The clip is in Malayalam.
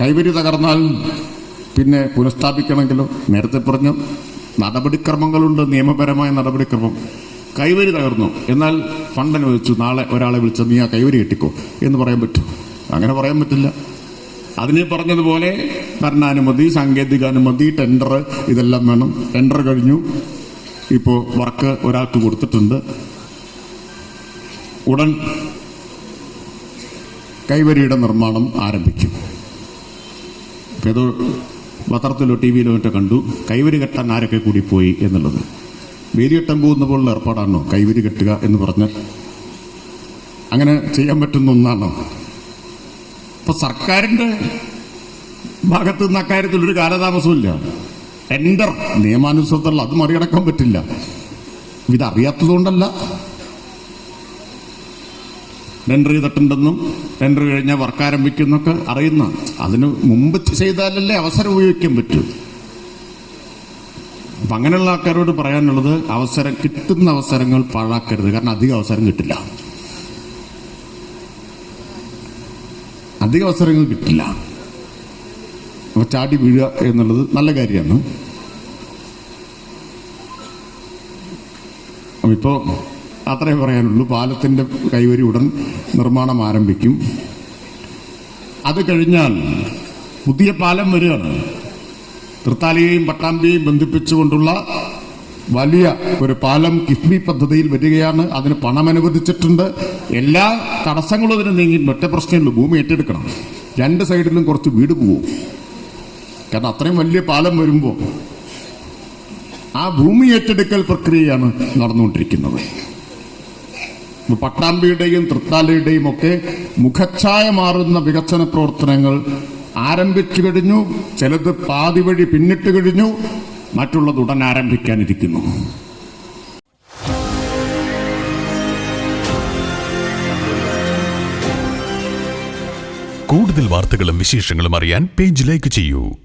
കൈവരി തകർന്നാൽ പിന്നെ പുനഃസ്ഥാപിക്കണമെങ്കിലോ? നേരത്തെ പറഞ്ഞു നടപടിക്രമങ്ങളുണ്ട് നിയമപരമായ നടപടിക്രമം. കൈവരി തകർന്നു. എന്നാൽ ഫണ്ട് അനുവദിച്ചു. നാളെ ഒരാളെ വിളിച്ച് നീ ആ കൈവരി കെട്ടിക്കോ എന്ന് പറയാൻ പറ്റും. അങ്ങനെ പറയാൻ പറ്റില്ല. അതിനെ പറഞ്ഞതുപോലെ ഭരണാനുമതി സാങ്കേതിക അനുമതി ടെൻഡർ ഇതെല്ലാം വേണം. ടെൻഡർ കഴിഞ്ഞു. ഇപ്പോൾ വർക്ക് ഒരാൾക്ക് കൊടുത്തിട്ടുണ്ട്. ഉടൻ കൈവരിയുടെ നിർമ്മാണം ആരംഭിക്കും. ഏതോ പത്രത്തിലോ ടി വിയിലോ മറ്റോ കണ്ടു. കൈവരി കെട്ടാൻ ആരൊക്കെ കൂടി പോയി എന്നുള്ളത്. വേലി കെട്ടാൻ പോകുന്ന പോലുള്ള ഏർപ്പാടാണോ? കൈവരി കെട്ടുക എന്ന് പറഞ്ഞാൽ അങ്ങനെ ചെയ്യാൻ പറ്റുന്ന ഒന്നാണോ? അപ്പൊ സർക്കാരിന്റെ ഭാഗത്ത് നിന്ന് അക്കാര്യത്തിൽ ഒരു കാലതാമസമില്ല ടെൻഡർ നിയമാനുസൃതമുള്ള അത് മറികടക്കാൻ പറ്റില്ല. ഇതറിയാത്തതുകൊണ്ടല്ല ടെൻഡർ ചെയ്തിട്ടുണ്ടെന്നും എൻട്രി കഴിഞ്ഞാൽ വർക്ക് ആരംഭിക്കുന്നൊക്കെ അറിയുന്ന അതിന് മുമ്പ് ചെയ്താലല്ലേ അവസരം ഉപയോഗിക്കാൻ പറ്റൂ. അപ്പൊ അങ്ങനെയുള്ള ആൾക്കാരോട് പറയാനുള്ളത് അവസരം കിട്ടുന്ന അവസരങ്ങൾ പാഴാക്കരുത്. കാരണം അധികം അവസരം കിട്ടില്ല. അധികം അവസരങ്ങൾ കിട്ടില്ല. അപ്പൊ ചാടി വീഴുക എന്നുള്ളത് നല്ല കാര്യമാണ്. അപ്പൊ ഇപ്പോ അത്രേ പറയാനുള്ളൂ. പാലത്തിന്റെ കൈവരി ഉടൻ നിർമ്മാണം ആരംഭിക്കും. അത് കഴിഞ്ഞാൽ പുതിയ പാലം വരികയാണ്. തൃത്താലിയെയും പട്ടാമ്പിയെയും ബന്ധിപ്പിച്ചുകൊണ്ടുള്ള വലിയ ഒരു പാലം കിഫ്ബി പദ്ധതിയിൽ വരികയാണ്. അതിന് പണം അനുവദിച്ചിട്ടുണ്ട്. എല്ലാ തടസ്സങ്ങളും അതിന് നീങ്ങി ഒറ്റ പ്രശ്നമുള്ളൂ ഭൂമി ഏറ്റെടുക്കണം. രണ്ട് സൈഡിലും കുറച്ച് വീട് പോവും. കാരണം അത്രയും വലിയ പാലം വരുമ്പോൾ ആ ഭൂമി ഏറ്റെടുക്കൽ പ്രക്രിയയാണ് നടന്നുകൊണ്ടിരിക്കുന്നത്. പട്ടാമ്പിയുടെയും തൃത്താലയുടെയും ഒക്കെ മുഖച്ഛായ മാറുന്ന വികസന പ്രവർത്തനങ്ങൾ ആരംഭിച്ചു കഴിഞ്ഞു ചിലത് പാതി വഴി പിന്നിട്ട് കഴിഞ്ഞു മറ്റുള്ളത് ഉടൻ ആരംഭിക്കാനിരിക്കുന്നു. കൂടുതൽ വാർത്തകളും വിശേഷങ്ങളും അറിയാൻ പേജ് ലൈക്ക് ചെയ്യൂ.